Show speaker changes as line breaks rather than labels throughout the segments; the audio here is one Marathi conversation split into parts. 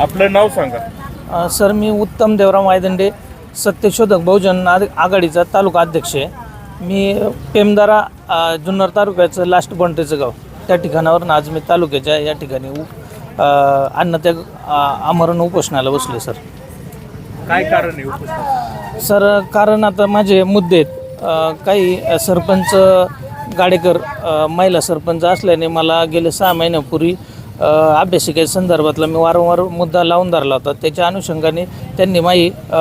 आपलं नाव सांगा.
अ, सर मी उत्तम देवराम वायदंडे सत्यशोधक बहुजन आघाडीचा तालुका अध्यक्ष आहे. मी पेमदारा अ, जुन्नर तालुक्याचं लास्ट बॉन्ड्रीचं गाव. त्या ठिकाणावरून आज मी तालुक्याच्या या ठिकाणी उ अ, अन्नत्याग अ, आमरण उपोषणाला बसले सर.
काय कारण आहे उपस्थित
सर कारण आता माझे मुद्दे आहेत. अ, काही सरपंच गाडेकर अ, महिला सरपंच असल्याने मला गेले सहा महिन्यापूर्वी अभ्यासिके संदर्भातला मी वारंवार मुद्दा लावून धरला होता. त्याच्या अनुषंगाने त्यांनी अ,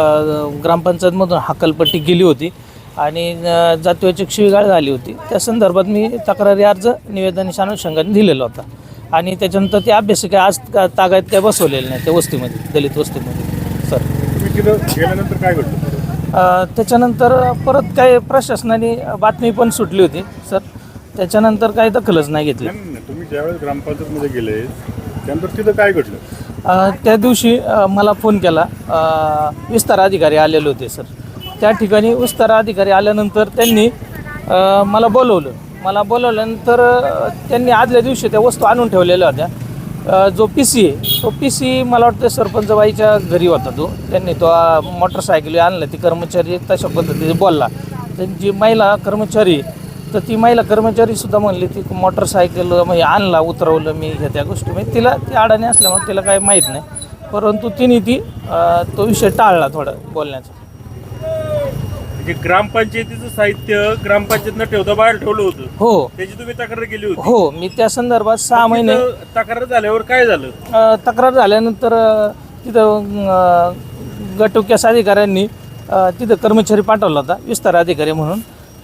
ग्रामपंचायतमधून हकालपट्टी केली होती आणि अ, जातीवाचक शिवीगाळ झाली होती. त्या संदर्भात मी तक्रारी अर्ज निवेदनाच्या अनुषंगाने दिलेला होता आणि त्याच्यानंतर ते अभ्यासिका आज का- तागायत काय बसवलेले नाही त्या वस्तीमध्ये दलित वस्तीमध्ये. सर.
गेल्यानंतर काय घडलं?
त्याच्यानंतर परत काय प्रशासनाने बातमी पण सुटली होती सर. त्याच्यानंतर काही दखलच नाही घेतली.
नाही, नाही, तुम्ही ज्यावेळेस ग्रामपंचायतमध्ये गेले त्यानंतर तिथं काय घडलं?
अ, त्या दिवशी अ, मला फोन केला. अ, विस्तार अधिकारी आलेले होते सर. त्या ठिकाणी विस्तार अधिकारी आल्यानंतर त्यांनी अ, मला बोलवलं. मला बोलवल्यानंतर अ, त्यांनी आदल्या दिवशी त्या वस्तू आणून ठेवलेल्या होत्या. अ, जो पी सी आहे तो पी सी मला वाटतं सरपंचबाईच्या घरी होता तो. त्यांनी तो अ, मोटरसायकल आणलं ती कर्मचारी तशा पद्धतीने बोलला. त्यांची महिला कर्मचारी तर ती महिला कर्मचारी सुद्धा म्हणली ती मोटरसायकल म्हणजे आणला उतरवलं मी ह्या त्या गोष्टी. म्हणजे तिला ती अडाणी असल्यामुळे तिला काही माहीत नाही. परंतु तिने ती अ, तो विषय टाळला थोडं बोलण्याचा.
म्हणजे ग्रामपंचायतीचं साहित्य ग्रामपंचायतनं ठेवता बाहेर ठेवलं होतं.
हो.
त्याची तुम्ही तक्रार केली होती.
हो मी त्या संदर्भात सहा महिने
तिथं तक्रार झाल्यावर काय झालं?
अ, तक्रार झाल्यानंतर अ, तिथं अ, गटविकास अधिकाऱ्यांनी अ, तिथं कर्मचारी पाठवला होता विस्तार अधिकारी म्हणून.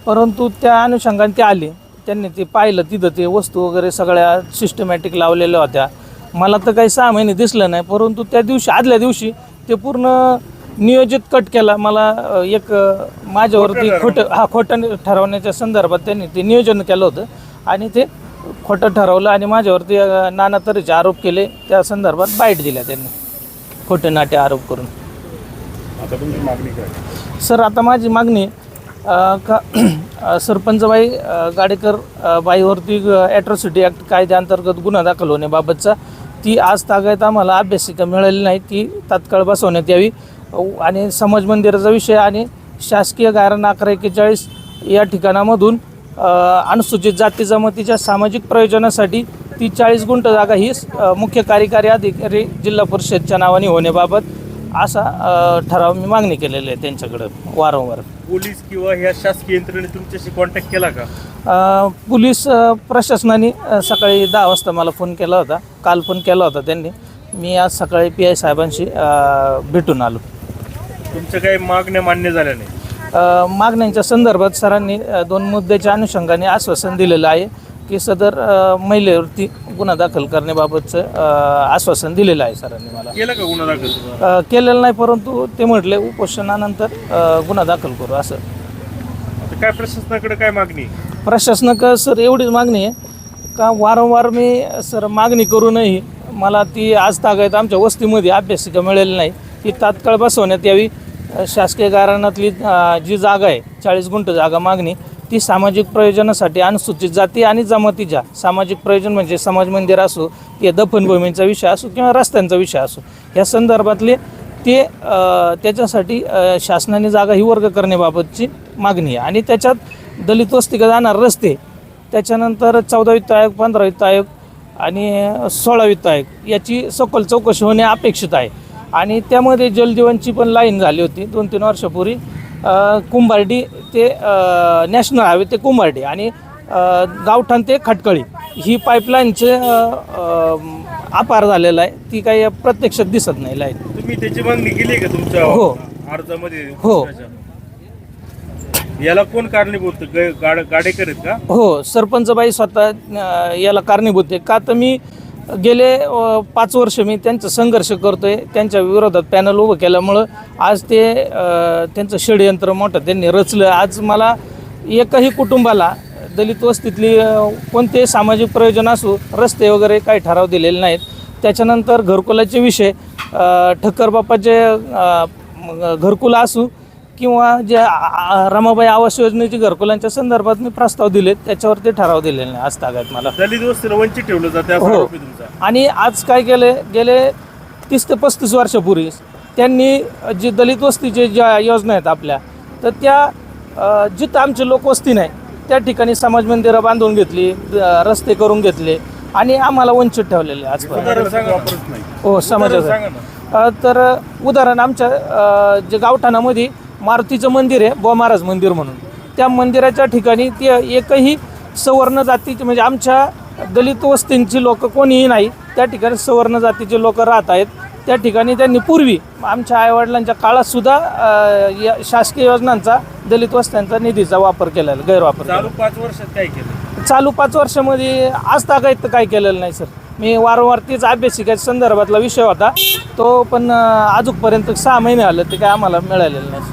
परंतु त्या अनुषंगाने ते आले. त्यांनी ते पाहिलं तिथं ते वस्तू वगैरे सगळ्या सिस्टमॅटिक लावलेल्या होत्या. मला तर काही सहा महिने दिसलं नाही परंतु त्या दिवशी आदल्या दिवशी ते पूर्ण नियोजित कट केला. मला एक माझ्यावरती खोटं हा खोटं ठरवण्याच्या संदर्भात त्यांनी ते नियोजन केलं होतं. आणि ते खोटं ठरवलं आणि माझ्यावरती नाना तऱ्हेचे आरोप केले. त्या संदर्भात बाईट दिल्या त्यांनी. खोटे नाटे आरोप करून.
आता तुमची मागणी काय?
सर आता माझी मागणी का सरपंचबाई गाडेकर बाईवरती ॲट्रॉसिटी ॲक्ट कायद्याअंतर्गत गुन्हा दाखल होण्याबाबतचा ती आज तागायत आम्हाला अभ्यासिका मिळाली नाही ती तात्काळ बसवण्यात यावी. आणि समाज मंदिराचा विषय आणि शासकीय गायरान अकरा एक्केचाळीस या ठिकाणामधून अनुसूचित जाती जमातीच्या सामाजिक प्रयोजनासाठी ती चाळीस गुंठ जागा ही मुख्य कार्यकारी अधिकारी जिल्हा परिषदच्या नावाने होण्याबाबत असा ठराव मी मागणी केलेली आहे त्यांच्याकडं वारंवार.
पोलीस किंवा ह्या शासकीय यंत्रणेने तुमच्याशी कॉन्टॅक्ट केला का?
अ, पोलीस अ, प्रशासनाने अ, सकाळी दहा वाजता मला फोन केला होता. काल पण केला होता त्यांनी. मी आज सकाळी पी आय साहेबांशी अ, भेटून आलो.
तुमच्या काही मागण्या मान्य झाल्या नाही?
अ, मागण्यांच्या संदर्भात सरांनी अ, दोन मुद्द्याचे अनुषंगाने आश्वासन दिलेलं आहे. की सदर अ, महिलेवरती गुन्हा दाखल करण्याबाबतचं अ, आश्वासन दिलेलं आहे सरांनी मला.
केलं का गुन्हा दाखल?
अ, केलेलं नाही परंतु ते म्हटले उपोषणानंतर अ, गुन्हा दाखल करू असं.
आता काय प्रशासनाकडे काय मागणी? आहे?
प्रशासनाक सर एवढीच मागणी आहे. का वारंवार मी सर मागणी करूनही मला ती आज तागायत आमच्या वस्तीमध्ये अभ्यासिका मिळाली नाही. ती तात्काळ बसवण्यात यावी. अ, शासकीय गाराणातली अ, जी जागा आहे चाळीस गुंठ जागा मागणी ती सामाजिक प्रयोजनासाठी अनुसूचित जाती आणि जमातीच्या सामाजिक प्रयोजन म्हणजे समाज मंदिर असो ते दफनभूमींचा विषय असो किंवा रस्त्यांचा विषय असो या संदर्भातले ते त्याच्यासाठी शासनाने जागा ही वर्ग करण्याबाबतची मागणी आहे. आणि त्याच्यात दलित वस्तीकडे जाणार रस्ते त्याच्यानंतर चौदा वित्त आयोग पंधरा वित्त आयोग आणि सोळा वित्त आयोग याची सखोल चौकशी होणे अपेक्षित आहे. आणि त्यामध्ये जलजीवनची पण लाईन झाली होती दोन तीन वर्षापूर्वी. कुंभार्डी कुंभारडी ते नॅशनल हायवे ते कुंभारडी आणि गावठाण ते खटकळी. ही पाईपलाईनचे अपार झालेला आहे. ती काही प्रत्यक्षात दिसत नाही लाईन.
तुम्ही त्याची मागणी केली आहे का तुमच्या
हो.
अर्जामध्ये?
हो.
याला कोण कारणीभूत? गाडेकर आहेत का?
हो सरपंचबाई स्वतः याला कारणीभूत आहे. का तर मी गेले पाच वर्ष मी त्यांचा संघर्ष करतोय. त्यांच्या विरोधात पॅनल उभं केल्यामुळं आज ते त्यांचं षडयंत्र मोठं त्यांनी रचलं. आज मला एकही कुटुंबाला दलित वस्तीतली कोणते सामाजिक प्रयोजन असू रस्ते वगैरे काही ठराव दिलेले नाहीत. त्याच्यानंतर घरकुलाचे विषय ठक्करबापाचे ठक्कर बापाचे घरकुलं असू किंवा जे आ- आ- रमाबाई आवास योजनेची घरकुलांच्या संदर्भात मी प्रस्ताव दिलेत त्याच्यावर ते ठराव दिलेले नाही आज तागायत मला.
दलित वस्तीला वंचित ठेवलं जाते असा
हो.
आरोप आहे तुमचा.
आणि आज काय केले गेले तीस ते पस्तीस वर्षापूर्वी त्यांनी जी दलित वस्तीचे ज्या योजना आहेत आपल्या तर त्या अ, जिथं आमची लोकवस्ती नाही त्या ठिकाणी समाज मंदिरं बांधून घेतली अ, रस्ते करून घेतले आणि आम्हाला वंचित ठेवलेले आहे आजपर्यंत
उदाहरण सांगा ना.
हो समाजाचं.
सांगा ना.
अ, तर उदाहरण आमच्या अ, जे गावठाणामध्ये मारुतीचं मंदिर आहे बुवा महाराज मंदिर म्हणून. त्या मंदिराच्या ठिकाणी ते एकही सवर्ण जातीचे म्हणजे आमच्या दलित वस्तींची लोक कोणीही नाही त्या ठिकाणी सवर्ण जातीचे लोक राहत आहेत. त्या ठिकाणी त्यांनी पूर्वी आमच्या आईवडिलांच्या काळात सुद्धा अ, या शासकीय योजनांचा दलित वस्त्यांचा निधीचा वापर केलेला गैरवापर
चालू पाच वर्षात काय केलं.
चालू पाच वर्षामध्ये आज तागायत तर काय केलेलं नाही सर. मी वारंवार तीच अभ्यासिकेच्या संदर्भातला विषय होता. तो पण अ, अजूनपर्यंत सहा महिने आलं ते काय आम्हाला मिळालेलं नाही